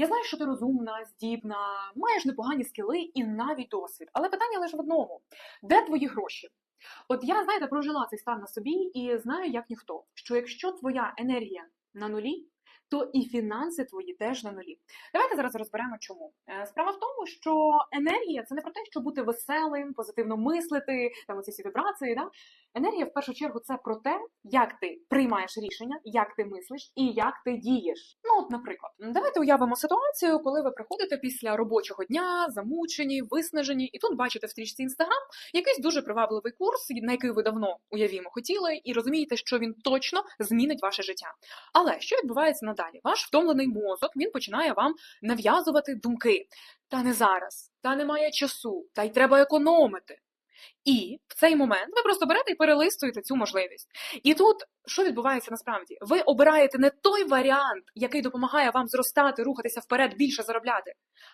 Я знаю, що ти розумна, здібна, маєш непогані скіли і навіть досвід. Але питання лише в одному: де твої гроші? От я, знаєте, прожила цей стан на собі і знаю, як ніхто, що якщо твоя енергія на нулі, то і фінанси твої теж на нулі. Давайте зараз розберемо, чому. Е, Справа в тому, що енергія це не про те, щоб бути веселим, позитивно мислити, там оці всі вібрації. Да? Енергія в першу чергу це про те, як ти приймаєш рішення, як ти мислиш і як ти дієш. Ну, от, наприклад, давайте уявимо ситуацію, коли ви приходите після робочого дня, замучені, виснажені, і тут бачите в стрічці інстаграм якийсь дуже привабливий курс, на який ви давно уявімо хотіли, і розумієте, що він точно змінить ваше життя. Але що відбувається надалі? Ваш втомлений мозок він починає вам нав'язувати думки. Та не зараз, та немає часу, та й треба економити. І в цей момент ви просто берете і перелистуєте цю можливість. І тут що відбувається насправді? Ви обираєте не той варіант, який допомагає вам зростати, рухатися вперед, більше заробляти,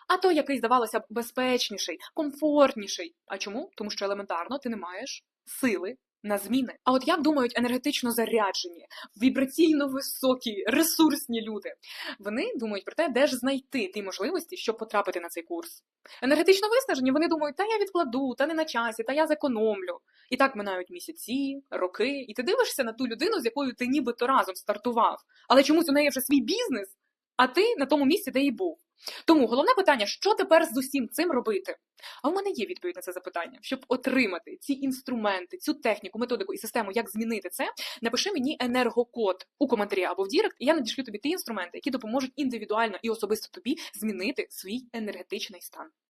а той, який здавалося б безпечніший, комфортніший. А чому? Тому що елементарно ти не маєш сили. На зміни. А от як думають енергетично заряджені, вібраційно високі, ресурсні люди? Вони думають про те, де ж знайти ті можливості, щоб потрапити на цей курс. Енергетично виснажені, вони думають, та я відкладу, та не на часі, та я зекономлю. І так минають місяці, роки, і ти дивишся на ту людину, з якою ти нібито разом стартував. Але чомусь у неї вже свій бізнес, а ти на тому місці, де і був. Тому головне питання, що тепер з усім цим робити? А у мене є відповідь на це запитання. Щоб отримати ці інструменти, цю техніку, методику і систему, як змінити це, напиши мені енергокод у коментарі або в Дірект, і я надішлю тобі ті інструменти, які допоможуть індивідуально і особисто тобі змінити свій енергетичний стан.